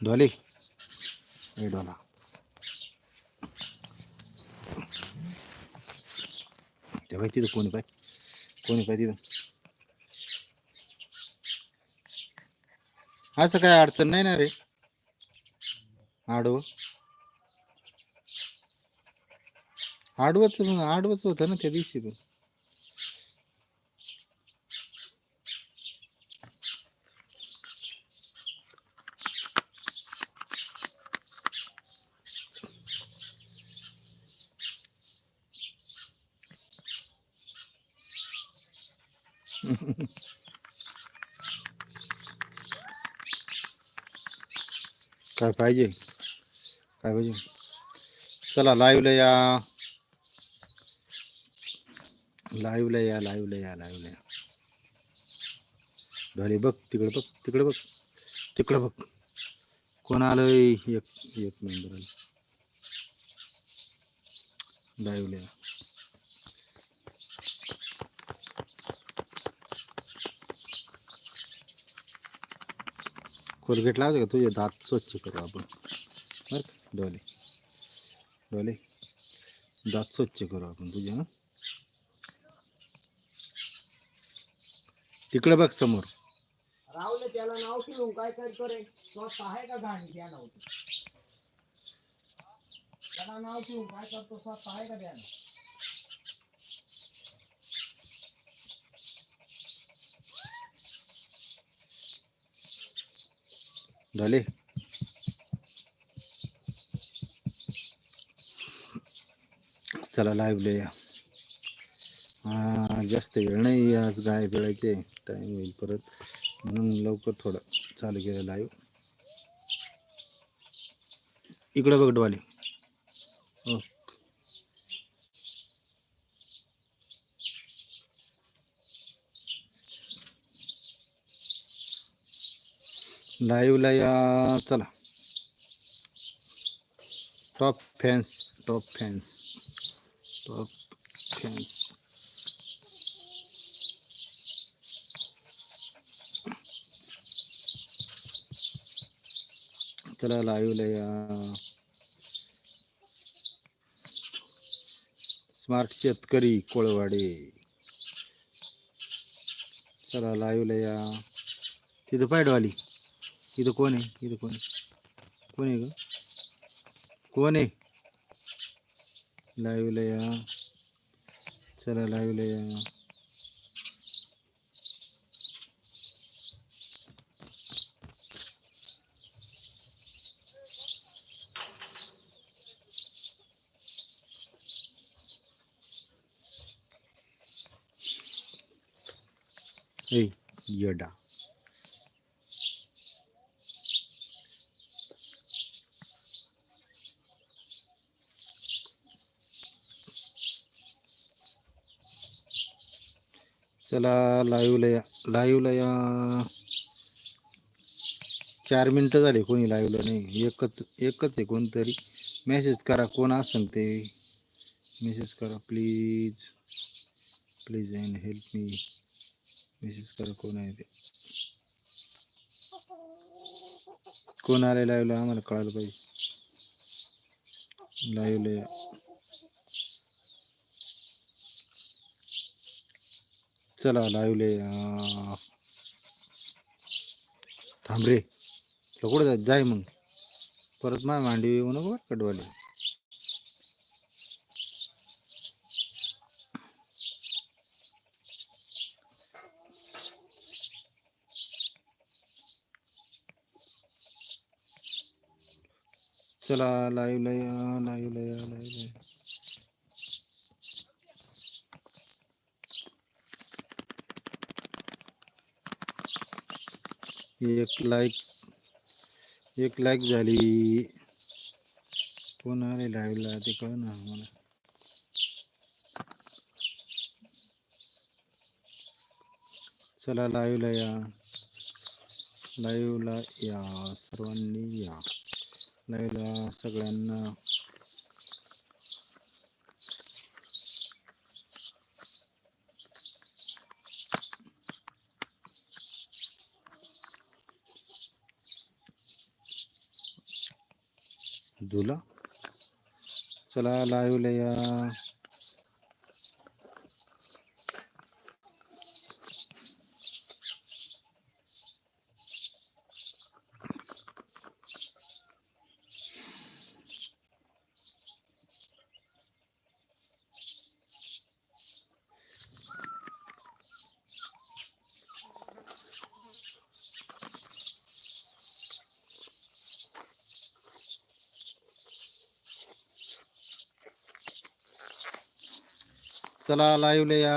डोले? ए डोला. तेव्हा तिथं कोणी पाय कोणी पाय तिथं? असं काय अडचण नाही ना रे? आडवं. आडवंच आडवंच होतं ना त्या दिवशी पण. काय पाहिजे? काय पाहिजे? चला लाईव्हला या. लाईव्हला या लाईव्हला या लाईव्हला या. ढोले बघ तिकडे बघ तिकडे बघ तिकडे बघ. कोण आलंय? एक एक मेंबर आलं. लाईव्हला या. कोलगेट लावते का तुझे दात स्वच्छ करू आपण बरं डोले। डोले, दात स्वच्छ करू आपण तुझे, हाँ? तिकडे बघ समोर। राहुल, त्याला नाव ठेवून काय स्वतः आहे का गाणी त्याला नाव ठेवून काय करतो? आहे का झाले चला लाईव्ह या. हा जास्त वेळ नाही आज गाय वेळायचे टाईम होईल परत. म्हणून लवकर थोडं चालू केलं लाईव्ह इकडं बघ डोले हो. लाईव्हला या चला. Top fans top fans top fans चला लाईव्हला या. स्मार्ट शेतकरी कोळवाडे. चला लाईव्हला या. तिथं पायडवाली इथं कोण आहे? इथं कोण आहे? कोण आहे ग? कोण आहे? लाईव्हला या. चला लाईव्हला या. ए येडा. चला लाईव्हला या लाईव्हला या चार मिनटं झाले कोणी लाईव्हला नाही. एकच एकच आहे कोणतरी. मेसेज करा कोण असेल ते. मेसेज करा please please and help me message करा कोण आहे ते. कोण आले लाईव्हला? आम्हाला कळायला पाहिजे. लाईव्हला या चला लाईव्हले थांब रे जाय कुठं जाय मग. परत माय मांडी येऊ नको बरं चला live live live live live एक लाईक एक लाईक झाली. कोण आले लाईव्हला ते कळ ना मला चला लाईव्हला या. लाईव्हला या. सर्वांनी या. लाईव्हला सगळ्यांना धुला चला लाईव्हला या चला लाईव्हला या.